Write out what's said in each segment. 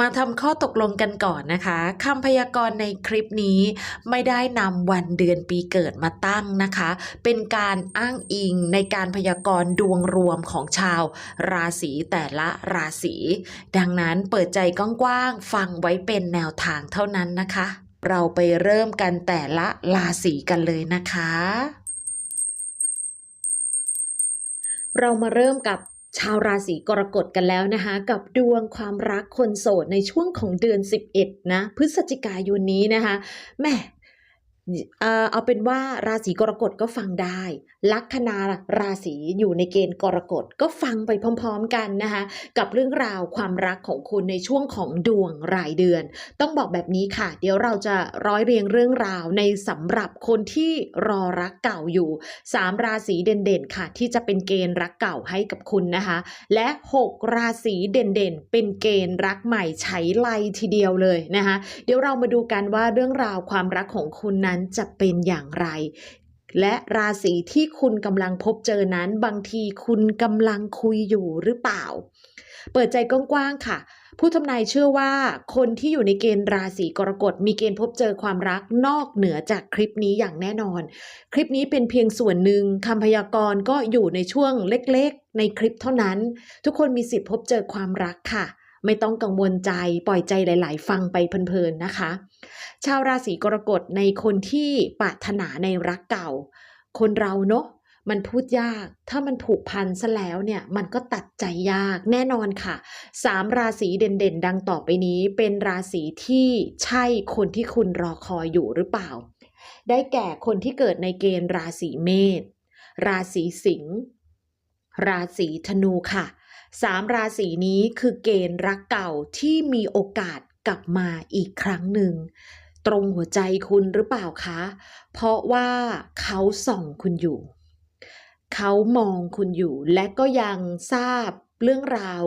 มาทำข้อตกลงกันก่อนนะคะคำพยากรณ์ในคลิปนี้ไม่ได้นำวันเดือนปีเกิดมาตั้งนะคะ เป็นการอ้างอิงในการพยากรณ์ดวงรวมของชาวราศีแต่ละราศีดังนั้นเปิดใจกว้างๆฟังไว้เป็นแนวทางเท่านั้นนะคะ เราไปเริ่มกันแต่ละราศีกันเลยนะคะ เรามาเริ่มกับ ชาวราศีกรกฎกันแล้วนะคะ กับดวงความรักคนโสดในช่วงของเดือน 11 นะ พฤศจิกายนนี้นะคะแม่ เอาเป็นว่าราศีกรกฎก็ฟังได้ ลัคนาราศีอยู่ในเกณฑ์กรกฎก็ฟังไปพร้อม ๆ กันนะคะ กับเรื่องราวความรักของคุณในช่วงของดวงรายเดือน ต้องบอกแบบนี้ค่ะ เดี๋ยวเราจะร้อยเรียงเรื่องราวในสำหรับคนที่รอรักเก่าอยู่ 3 ราศีเด่นๆค่ะ ที่จะเป็นเกณฑ์รักเก่าให้กับคุณนะคะ และ 6 ราศีเด่นๆ เป็นเกณฑ์รักใหม่ใช้ไลทีเดียวเลยนะคะเดี๋ยวเรามาดูกันว่าเรื่องราวความรักของคุณนั้นจะเป็นอย่างไร และราศีที่คุณกำลังพบเจอนั้น บางทีคุณกำลังคุยอยู่หรือเปล่า เปิดใจกว้างๆค่ะ ผู้ทำนายเชื่อว่า คนที่อยู่ในเกณฑ์ราศีกรกฎมีเกณฑ์พบเจอความรักนอกเหนือจากคลิปนี้อย่างแน่นอน คลิปนี้เป็นเพียงส่วนหนึ่งคำพยากรณ์ก็อยู่ในช่วงเล็กๆ ในคลิปเท่านั้น ทุกคนมีสิทธิ์พบเจอความรักค่ะ ไม่ต้องกังวลใจปล่อยใจหลาย ๆ ฟังไปเพลินๆนะคะ ชาวราศีกรกฎในคนที่ปรารถนาในรักเก่า คนเราเนาะมันพูดยาก ถ้ามันผูกพันซะแล้วเนี่ย มันก็ตัดใจยาก แน่นอนค่ะ สามราศีเด่นๆ ดังต่อไปนี้ เป็นราศีที่ใช่คนที่คุณรอคอยอยู่หรือเปล่า ได้แก่คนที่เกิดในเกณฑ์ราศีเมษ ราศีสิงห์ ราศีธนูค่ะ สามราศีนี้คือเกณฑ์รักเก่าที่มีโอกาสกลับมาอีกครั้งหนึ่ง ตรงหัวใจคุณหรือเปล่าคะ เพราะว่าเขาส่องคุณอยู่ เขามองคุณอยู่ และก็ยังทราบเรื่องราว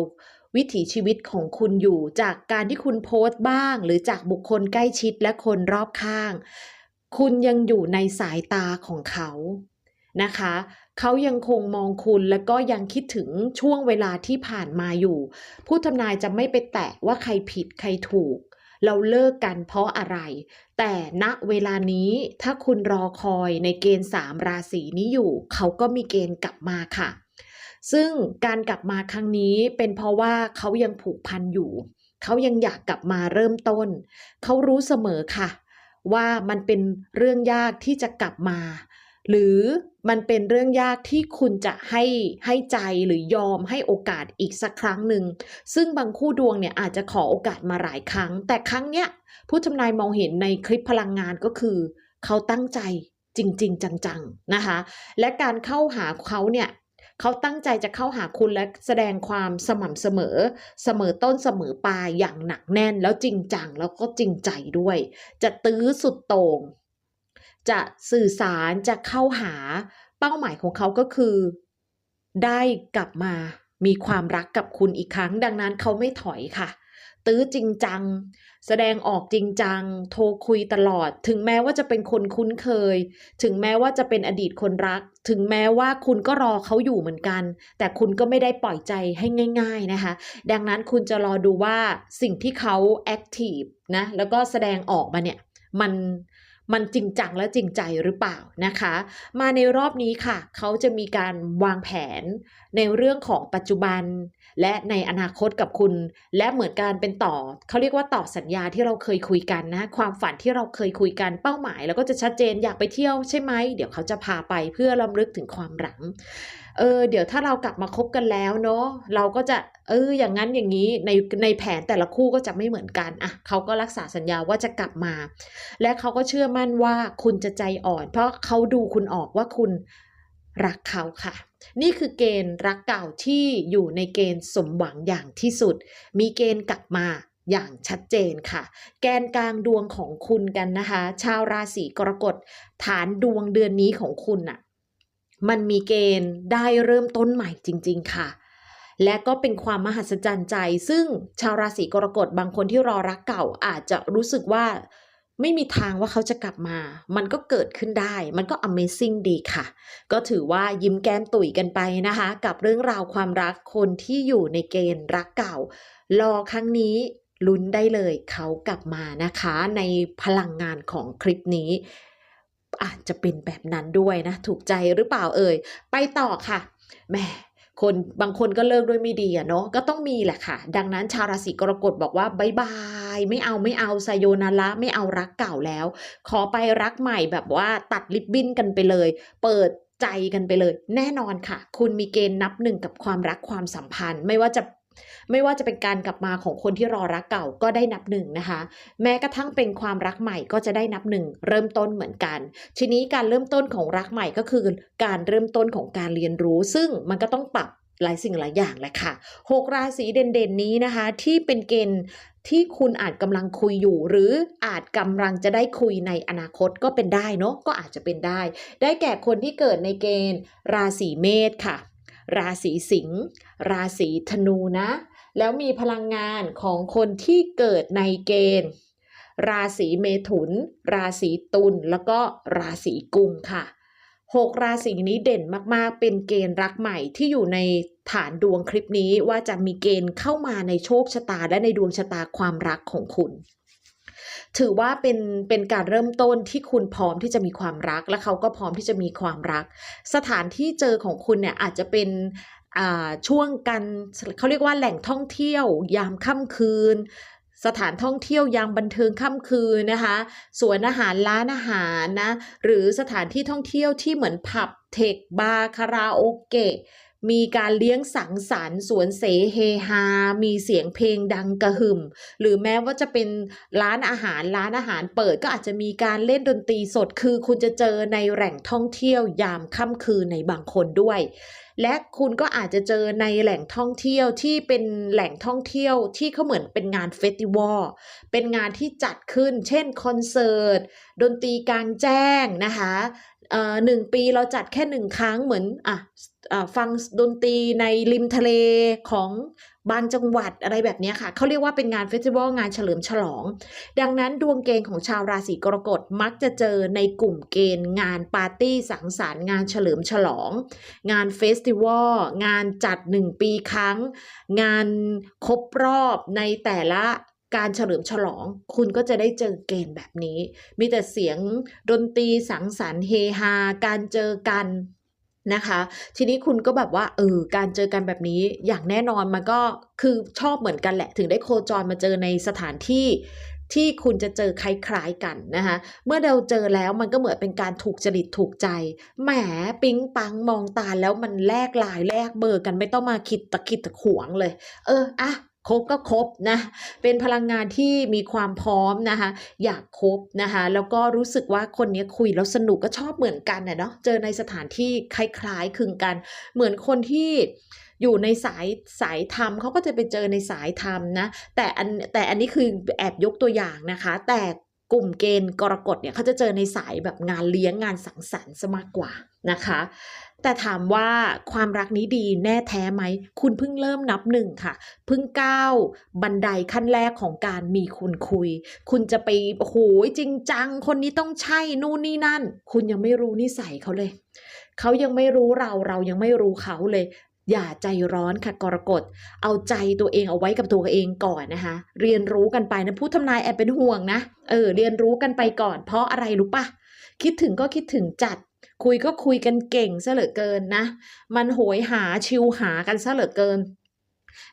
วิถีชีวิตของคุณอยู่ จากการที่คุณโพสต์บ้าง หรือจากบุคคลใกล้ชิดและคนรอบข้าง คุณยังอยู่ในสายตาของเขานะคะเขายังคงมองคุณและก็ยังคิดถึงช่วงเวลาที่ผ่านมาอยู่ ผู้ทำนายจะไม่ไปแตะว่าใครผิดใครถูก เราเลิกกันเพราะอะไร แต่ณเวลานี้ถ้าคุณรอคอยในเกณฑ์สามราศีนี้อยู่ เขาก็มีเกณฑ์กลับมาค่ะ ซึ่งการกลับมาครั้งนี้เป็นเพราะว่าเขายังผูกพันอยู่ เขายังอยากกลับมาเริ่มต้น เขารู้เสมอค่ะว่ามันเป็นเรื่องยากที่จะกลับมา หรือมันเป็นเรื่องยากที่คุณจะให้ให้ใจหรือยอมให้โอกาสอีกสักครั้งหนึ่ง ซึ่งบางคู่ดวงเนี่ยอาจจะขอโอกาสมาหลายครั้ง แต่ครั้งเนี้ยผู้ทำนายมองเห็นในคลิปพลังงานก็คือ เขาตั้งใจจริง ๆ จังๆนะคะ และการเข้าหาเขาเนี่ยเขาตั้งใจจะเข้าหาคุณและแสดงความสม่ำเสมอ เสมอต้นเสมอปลายอย่างหนักแน่นแล้วจริงจังแล้วก็จริงใจด้วย จะตื้อสุดโต่ง จะสื่อสารจะเข้าหาเป้าหมายของเขาก็คือ ได้กลับมามีความรักกับคุณอีกครั้ง ดังนั้นเขาไม่ถอยค่ะ ตื้อจริงจัง แสดงออกจริงจัง โทรคุยตลอด ถึงแม้ว่าจะเป็นคนคุ้นเคย ถึงแม้ว่าจะเป็นอดีตคนรัก ถึงแม้ว่าคุณก็รอเขาอยู่เหมือนกัน แต่คุณก็ไม่ได้ปล่อยใจให้ง่าย ๆนะคะ ดังนั้นคุณจะรอดูว่าสิ่งที่เขาแอคทีฟนะแล้วก็แสดงออกมาเนี่ยมัน มันจริงจังและจริงใจหรือเปล่านะคะ มาในรอบนี้ค่ะ เขาจะมีการวางแผนในเรื่องของปัจจุบัน และในอนาคตกับคุณ และเหมือนการเป็นต่อ เขาเรียกว่าต่อสัญญาที่เราเคยคุยกันนะ ความฝันที่เราเคยคุยกันเป้าหมาย แล้วก็จะชัดเจนอยากไปเที่ยวใช่ไหมเดี๋ยวเขาจะพาไปเพื่อรำลึกถึงความหลังเออเดี๋ยวถ้าเรากลับมาคบกันแล้วเนาะเราก็จะเอออย่างนั้นอย่างนี้ในในแผนแต่ละคู่ก็จะไม่เหมือนกันอะเขาก็รักษาสัญญาว่าจะกลับมา และเขาก็เชื่อมั่นว่าคุณจะใจอ่อน เพราะเขาดูคุณออกว่าคุณ รักเขาค่ะ นี่คือเกณฑ์รักเก่าที่อยู่ในเกณฑ์สมหวังอย่างที่สุด มีเกณฑ์กลับมาอย่างชัดเจนค่ะ แกนกลางดวงของคุณกันนะคะ ชาวราศีกรกฎฐานดวงเดือนนี้ของคุณน่ะมันมีเกณฑ์ได้เริ่มต้นใหม่จริง ๆ ค่ะ และก็เป็นความมหัศจรรย์ใจ ซึ่งชาวราศีกรกฎบางคนที่รอรักเก่าอาจจะรู้สึกว่า ไม่มีทางว่าเขาจะกลับมา มันก็เกิดขึ้นได้ มันก็ Amazing ดีค่ะ ก็ถือว่ายิ้มแก้มตุ๋ยกันไปนะคะ กับเรื่องราวความรักคนที่อยู่ในเกณฑ์รักเก่า รอครั้งนี้ลุ้นได้เลยเขากลับมานะคะ ในพลังงานของคลิปนี้อาจจะเป็นแบบนั้นด้วยนะ ถูกใจหรือเปล่าเอ่ย ไปต่อค่ะแหม คนบางคนก็เลิกด้วยไม่ดีอะเนาะก็ต้องมีแหละค่ะ ดังนั้นชาวราศีกรกฎบอกว่าบายบายไม่เอาไม่เอาไซโยนาระไม่เอารักเก่าแล้ว ขอไปรักใหม่แบบว่าตัดลิบบิ้นกันไปเลย เปิดใจกันไปเลย แน่นอนค่ะ คุณมีเกณฑ์นับหนึ่งกับความรักความสัมพันธ์ ไม่ว่าจะ ไม่ว่าจะเป็นการกลับมาของคนที่รอรักเก่าก็ได้นับหนึ่งนะคะ แม้กระทั่งเป็นความรักใหม่ก็จะได้นับหนึ่งเริ่มต้นเหมือนกัน ทีนี้การเริ่มต้นของรักใหม่ก็คือการเริ่มต้นของการเรียนรู้ ซึ่งมันก็ต้องปรับหลายสิ่งหลายอย่างแหละค่ะหกราศีเด่นๆนี้นะคะ ที่เป็นเกณฑ์ที่คุณอาจกำลังคุยอยู่ หรืออาจกำลังจะได้คุยในอนาคตก็เป็นได้เนาะก็อาจจะเป็นได้ ได้แก่คนที่เกิดในเกณฑ์ราศีเมษค่ะ ราศีสิงห์ราศีธนูนะ แล้วมีพลังงานของคนที่เกิดในเกณฑ์ ราศีเมถุน ราศีตุลแล้วก็ราศีกุมค่ะหกราศีนี้เด่นมากๆ เป็นเกณฑ์รักใหม่ที่อยู่ในฐานดวงคลิปนี้ว่าจะมีเกณฑ์เข้ามาในโชคชะตาและในดวงชะตาความรักของคุณ ถือว่าเป็นเป็นการเริ่มต้นที่คุณพร้อมที่จะมีความรัก และเขาก็พร้อมที่จะมีความรัก สถานที่เจอของคุณเนี่ยอาจจะเป็นอ่าช่วงกันเขาเรียกว่าแหล่งท่องเที่ยวยามค่ำคืน สถานท่องเที่ยวยามบันเทิงค่ำคืนนะคะสวนอาหารร้านอาหารนะหรือสถานที่ท่องเที่ยวที่เหมือนผับเทคบาร์คาราโอเกะ มีการเลี้ยงสังสรรค์สวนเสเฮฮา มีเสียงเพลงดังกระหึ่ม หรือแม้ว่าจะเป็นร้านอาหารร้านอาหารเปิดก็อาจจะมีการเล่นดนตรีสด คือคุณจะเจอในแหล่งท่องเที่ยวยามค่ำคืนในบางคนด้วย และคุณก็อาจจะเจอในแหล่งท่องเที่ยวที่เป็นแหล่งท่องเที่ยวที่เขาเหมือนเป็นงานเฟสติวัล เป็นงานที่จัดขึ้น เช่นคอนเสิร์ต ดนตรีกลางแจ้งนะคะ หนึ่งปีเราจัดแค่หนึ่งครั้งเหมือนอะอะฟังดนตรีในริมทะเลของบางจังหวัดอะไรแบบนี้ค่ะ เขาเรียกว่าเป็นงานเฟสติวัลงานเฉลิมฉลอง ดังนั้นดวงเกณฑ์ของชาวราศีกรกฎมักจะเจอในกลุ่มเกณฑ์ งานปาร์ตี้สังสรรค์งานเฉลิมฉลอง งานเฟสติวัลงานจัดหนึ่งปีครั้ง งานครบรอบในแต่ละ การเฉลิมฉลอง คุณก็จะได้เจอเกณฑ์แบบนี้ มีแต่เสียงดนตรีสังสรรค์เฮฮา การเจอกันนะคะ ทีนี้คุณก็แบบว่าเออการเจอกันแบบนี้อย่างแน่นอนมันก็คือชอบเหมือนกันแหละ ถึงได้โคจรมาเจอในสถานที่ที่คุณจะเจอคล้ายๆกันนะคะ เมื่อเราเจอแล้วมันก็เหมือนเป็นการถูกจริตถูกใจ แหมปิ๊งปังมองตาแล้วมันแลกลายแลกเบอร์กันไม่ต้องมาคิดตะคิดตะขวงเลย เอออะ คบก็คบนะ เป็นพลังงานที่มีความพร้อมนะคะ อยากคบนะคะ แล้วก็รู้สึกว่าคนนี้คุยแล้วสนุกก็ชอบเหมือนกันนะเนาะ เจอในสถานที่คล้ายๆคลึงกัน เหมือนคนที่อยู่ในสายสายธรรมเขาก็จะไปเจอในสายธรรมนะ แต่อันแต่อันนี้คือแอบยกตัวอย่างนะคะ แต่ กลุ่มเกณฑ์กรกฎเนี่ยเขาจะเจอในสายแบบงานเลี้ยงงานสังสรรค์ซะมากกว่านะคะ แต่ถามว่าความรักนี้ดีแน่แท้ไหม คุณเพิ่งเริ่มนับหนึ่งค่ะ เพิ่งก้าวบันไดขั้นแรกของการมีคุณคุย คุณจะไปโอ้โหจริงจัง คนนี้ต้องใช่นู่นนี่นั่น คุณยังไม่รู้นิสัยเขาเลย เขายังไม่รู้เราเรายังไม่รู้เขาเลย อย่าใจร้อนค่ะกรกฎ เอาใจตัวเองเอาไว้กับตัวเองก่อนนะคะ เรียนรู้กันไปนะผู้ทำนายแอบเป็นห่วงนะ เออ เรียนรู้กันไปก่อน เพราะอะไรรู้ปะคิดถึงก็คิดถึงจัด คุยก็คุยกันเก่งซะเหลือเกินนะ มันโหยหาชิวหากันซะเหลือเกิน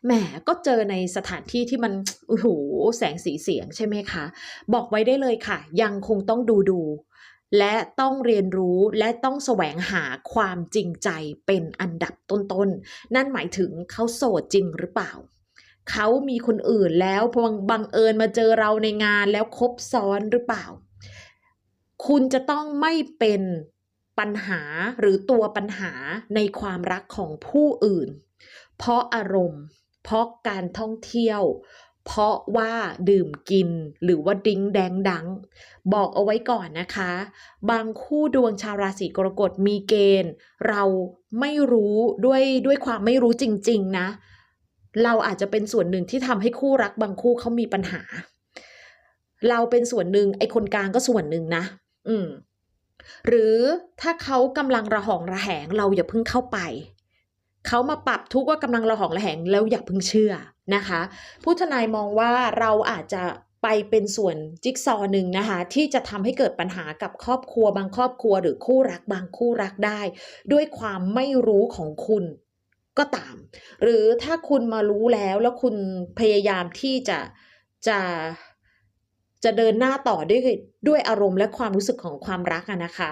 แหมก็เจอในสถานที่ที่มันโอ้โหแสงสีเสียงใช่ไหมคะ บอกไว้ได้เลยค่ะ ยังคงต้องดูดู และต้องเรียนรู้และต้องแสวงหาความจริงใจเป็นอันดับต้นๆนั่นหมายถึงเขาโสดจริงหรือเปล่า เขามีคนอื่นแล้วพงบังเอิญมาเจอเราในงานแล้วคบซ้อนหรือเปล่า คุณจะต้องไม่เป็นปัญหาหรือตัวปัญหาในความรักของผู้อื่น เพราะอารมณ์ เพราะการท่องเที่ยว เพราะว่าดื่มกินหรือว่าดิ้งแดงดัง บอกเอาไว้ก่อนนะคะ บางคู่ดวงชาวราศีกรกฎมีเกณฑ์ เราไม่รู้ด้วยด้วยความไม่รู้จริง ๆ นะ เราอาจจะเป็นส่วนหนึ่งที่ทำให้คู่รักบางคู่เขามีปัญหา เราเป็นส่วนหนึ่งไอ้คนกลางก็ส่วนหนึ่งนะ อืม หรือถ้าเขากำลังระหองระแหงเราอย่าเพิ่งเข้าไป เขามาปรับทุกว่ากำลังระหองระแหงแล้วอย่าเพิ่งเชื่อนะคะ ผู้ทนายมองว่าเราอาจจะไปเป็นส่วนจิ๊กซอหนึ่งนะคะที่จะทำให้เกิดปัญหากับครอบครัวบางครอบครัว หรือคู่รักบางคู่รักได้ ด้วยความไม่รู้ของคุณก็ตาม หรือถ้าคุณมารู้แล้วแล้วคุณพยายามที่จะจะจะเดินหน้าต่อด้วยด้วยอารมณ์และความรู้สึกของความรักนะคะ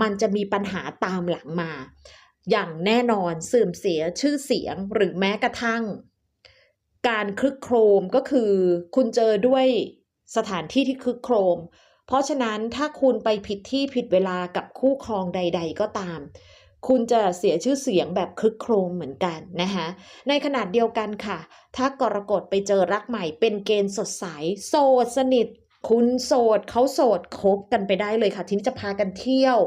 มันจะมีปัญหาตามหลังมา อย่างแน่นอนเสื่อมเสียชื่อเสียงหรือแม้กระทั่ง การคลึกโครมก็คือ คุณเจอด้วยสถานที่ที่คลึกโครม เพราะฉะนั้นถ้าคุณไปผิดที่ผิดเวลากับคู่ครองใด ๆ ก็ตาม คุณจะเสียชื่อเสียงแบบคลึกโครมเหมือนกันนะคะในขนาดเดียวกันค่ะ ถ้ากรกฎไปเจอรักใหม่เป็นเกณฑ์สดใสโสดสนิท คุณโสดเขาโสดคบกันไปได้เลยค่ะ ทีนี้จะพากันเที่ยว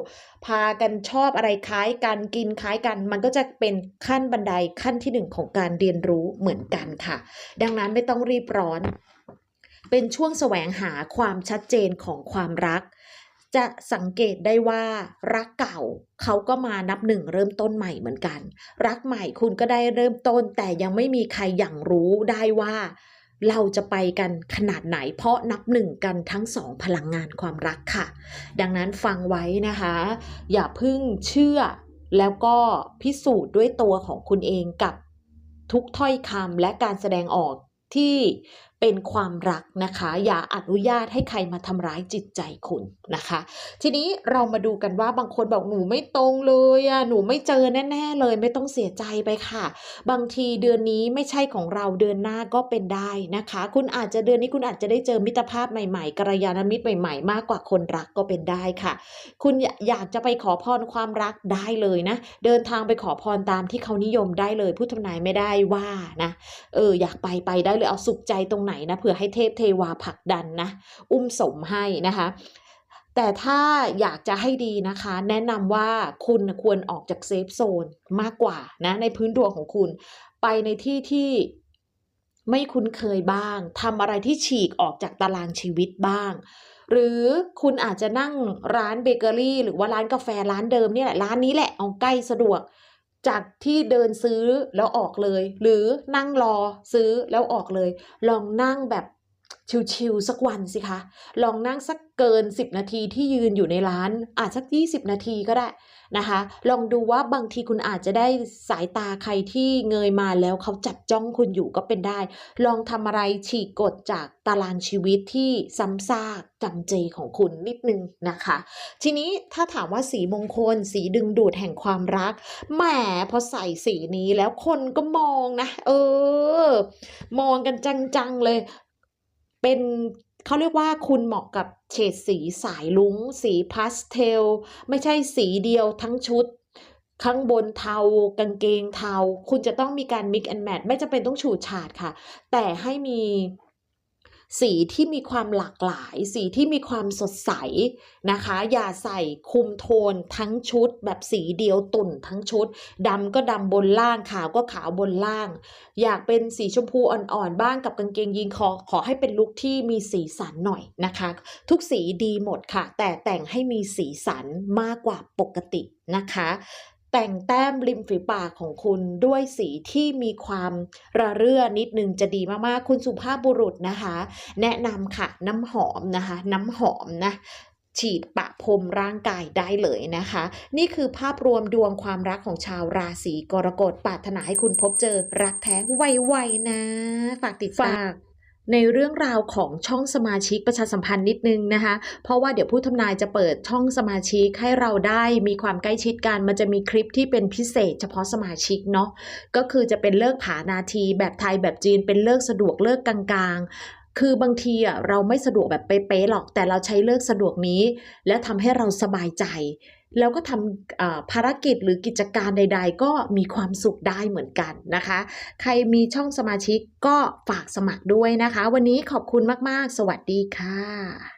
พากันชอบอะไรคล้ายกันกินคล้ายกัน มันก็จะเป็นขั้นบันไดขั้นที่หนึ่งของการเรียนรู้เหมือนกันค่ะ ดังนั้นไม่ต้องรีบร้อน เป็นช่วงแสวงหาความชัดเจนของความรัก จะสังเกตได้ว่ารักเก่าเขาก็มานับหนึ่งเริ่มต้นใหม่เหมือนกัน รักใหม่คุณก็ได้เริ่มต้นแต่ยังไม่มีใครอย่างรู้ได้ว่า เราจะไปกันขนาดไหน เพราะนับหนึ่งกันทั้งสองพลังงานความรักค่ะ ดังนั้นฟังไว้นะคะ อย่าพึ่งเชื่อ แล้วก็พิสูจน์ด้วยตัวของคุณเองกับทุกถ้อยคำและการแสดงออกที่ เป็นความรักนะคะ อย่าอนุญาตให้ใครมาทำร้ายจิตใจคุณนะคะ ทีนี้เรามาดูกันว่าบางคนบอกหนูไม่ตรงเลยอะหนูไม่เจอแน่ ๆ เลย ไม่ต้องเสียใจไปค่ะ บางทีเดือนนี้ไม่ใช่ของเราเดือนหน้าก็เป็นได้นะคะ คุณอาจจะเดือนนี้คุณอาจจะได้เจอมิตรภาพใหม่ๆกัลยาณมิตรใหม่ ๆ มากกว่าคนรักก็เป็นได้ค่ะ คุณอยอยากจะไปขอพรความรักได้เลยนะ เดินทางไปขอพรตามที่เขานิยมได้เลยผู้ทำนายไม่ได้ว่านะเอออยากไปไปได้เลยเอาสุขใจตรงไหนนะเผื่อให้เทพเทวาผลักดันนะอุ้มสมให้นะคะแต่ถ้าอยากจะให้ดีนะคะ แนะนำว่าคุณควรออกจากเซฟโซนมากกว่านะในพื้นดวงของคุณ ไปในที่ที่ไม่คุ้นเคยบ้างทำอะไรที่ฉีกออกจากตารางชีวิตบ้าง หรือคุณอาจจะนั่งร้านเบเกอรี่ หรือว่าร้านกาแฟร้านเดิมนี่แหละร้านนี้แหละเอาใกล้สะดวก จากที่เดินซื้อแล้วออกเลย หรือนั่งรอซื้อแล้วออกเลย ลองนั่งแบบ ชิวๆสักวันสิคะ ลองนั่งสักเกิน 10 นาทีที่ยืนอยู่ในร้าน อาจสัก 20 นาทีก็ได้นะคะ ลองดูว่าบางทีคุณอาจจะได้สายตาใครที่เงยมาแล้วเขาจับจ้องคุณอยู่ก็เป็นได้ ลองทำอะไรฉีกกฎจากตารางชีวิตที่ซ้ำซากจำเจของคุณนิดนึงนะคะ ทีนี้ถ้าถามว่าสีมงคล สีดึงดูดแห่งความรักแหมพอใส่สีนี้แล้วคนก็มองนะ เออ มองกันจังๆเลย เป็นเขาเรียกว่าคุณเหมาะกับเฉดสีสายลุ้ง สีพาสเทล ไม่ใช่สีเดียวทั้งชุด ข้างบนเทากางเกงเทา คุณจะต้องมีการ mix and match ไม่จำเป็นต้องฉูดฉาดค่ะ แต่ให้มี สีที่มีความหลากหลาย สีที่มีความสดใสนะคะ อย่าใส่คุมโทนทั้งชุด แบบสีเดียวตุ่นทั้งชุดดำก็ดำบนล่างขาวก็ขาวบนล่าง อยากเป็นสีชมพูอ่อนๆบ้างกับกางเกงยีนคอขอให้เป็นลุคที่มีสีสันหน่อยนะคะ ทุกสีดีหมดค่ะ แต่แต่งให้มีสีสันมากกว่าปกตินะคะ แต่งแต้มริมฝีปากของคุณด้วยสีที่มีความระเรื่อนิดนึงจะดีมากๆ คุณสุภาพบุรุษนะคะ แนะนำค่ะน้ำหอมนะคะ น้ำหอมนะฉีดปะพรมร่างกายได้เลยนะคะ นี่คือภาพรวมดวงความรักของชาวราศีกรกฎปรารถนาให้คุณพบเจอรักแท้ไวๆนะ ฝากติดตาม ในเรื่องราวของช่องสมาชิกประชาสัมพันธ์นิดนึงนะคะ เพราะว่าเดี๋ยวผู้ทำนายจะเปิดช่องสมาชิกให้เราได้มีความใกล้ชิดกัน มันจะมีคลิปที่เป็นพิเศษ เฉพาะสมาชิกเนาะ ก็คือจะเป็นเลิกผานาที แบบไทยแบบจีน เป็นเลิกสะดวกเลิกกลางๆ คือบางทีอะเราไม่สะดวกแบบเป๊ะๆหรอก แต่เราใช้เลิกสะดวกนี้ แล้วทำให้เราสบายใจ แล้วก็ทำภารกิจหรือกิจการใด ๆ ก็มีความสุขได้เหมือนกันนะคะ ใครมีช่องสมาชิกก็ฝากสมัครด้วยนะคะ วันนี้ขอบคุณมาก ๆ สวัสดีค่ะ